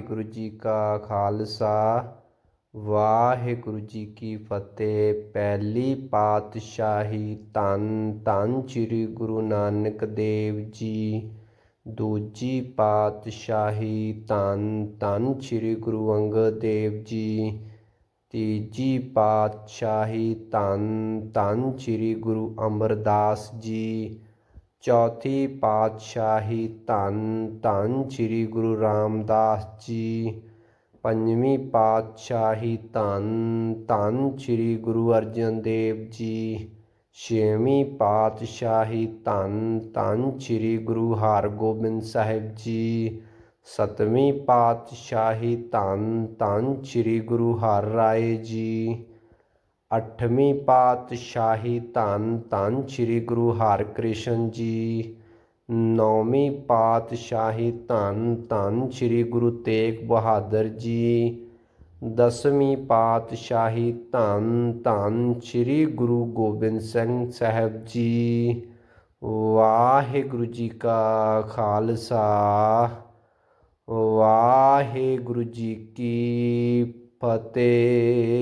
ਵਾਹਿਗੁਰੂ ਜੀ ਕਾ ਖਾਲਸਾ, ਵਾਹਿਗੁਰੂ ਜੀ ਕੀ ਫਤਿਹ। ਪਹਿਲੀ ਪਾਤਸ਼ਾਹੀ ਧੰਨ ਧੰਨ ਸ੍ਰੀ ਗੁਰੂ ਨਾਨਕ ਦੇਵ ਜੀ। ਦੂਜੀ ਪਾਤਸ਼ਾਹੀ ਧੰਨ ਧੰਨ ਸ੍ਰੀ ਗੁਰੂ ਅੰਗਦ ਦੇਵ ਜੀ। ਤੀਜੀ ਪਾਤਸ਼ਾਹੀ ਧੰਨ ਧੰਨ ਸ੍ਰੀ ਗੁਰੂ ਅਮਰਦਾਸ ਜੀ। ਚੌਥੀ ਪਾਤਸ਼ਾਹੀ ਧੰਨ ਧੰਨ ਸ੍ਰੀ ਗੁਰੂ ਰਾਮਦਾਸ ਜੀ ਪੰਜਵੀਂ ਪਾਤਸ਼ਾਹੀ ਧੰਨ ਧੰਨ ਸ੍ਰੀ ਗੁਰੂ ਅਰਜਨ ਦੇਵ ਜੀ ਛੇਵੀਂ ਪਾਤਸ਼ਾਹੀ ਧੰਨ ਧੰਨ ਸ੍ਰੀ ਗੁਰੂ ਹਰਗੋਬਿੰਦ ਸਾਹਿਬ ਜੀ ਸਤਵੀਂ ਪਾਤਸ਼ਾਹੀ ਧੰਨ ਧੰਨ ਸ੍ਰੀ ਗੁਰੂ ਹਰਿਰਾਏ ਜੀ ਅੱਠਵੀਂ ਪਾਤਸ਼ਾਹੀ ਧੰਨ ਧੰਨ ਸ੍ਰੀ ਗੁਰੂ ਹਰਿਕ੍ਰਿਸ਼ਨ ਜੀ, ਨੌਵੀਂ ਪਾਤਸ਼ਾਹੀ ਧੰਨ ਧੰਨ ਸ੍ਰੀ ਗੁਰੂ ਤੇਗ ਬਹਾਦਰ ਜੀ, ਦਸਵੀਂ ਪਾਤਸ਼ਾਹੀ ਧੰਨ ਧੰਨ ਸ੍ਰੀ ਗੁਰੂ ਗੋਬਿੰਦ ਸਿੰਘ ਸਾਹਿਬ ਜੀ। ਵਾਹਿਗੁਰੂ ਜੀ ਕਾ ਖਾਲਸਾ। ਵਾਹਿਗੁਰੂ ਜੀ ਕੀ ਫਤਿਹ।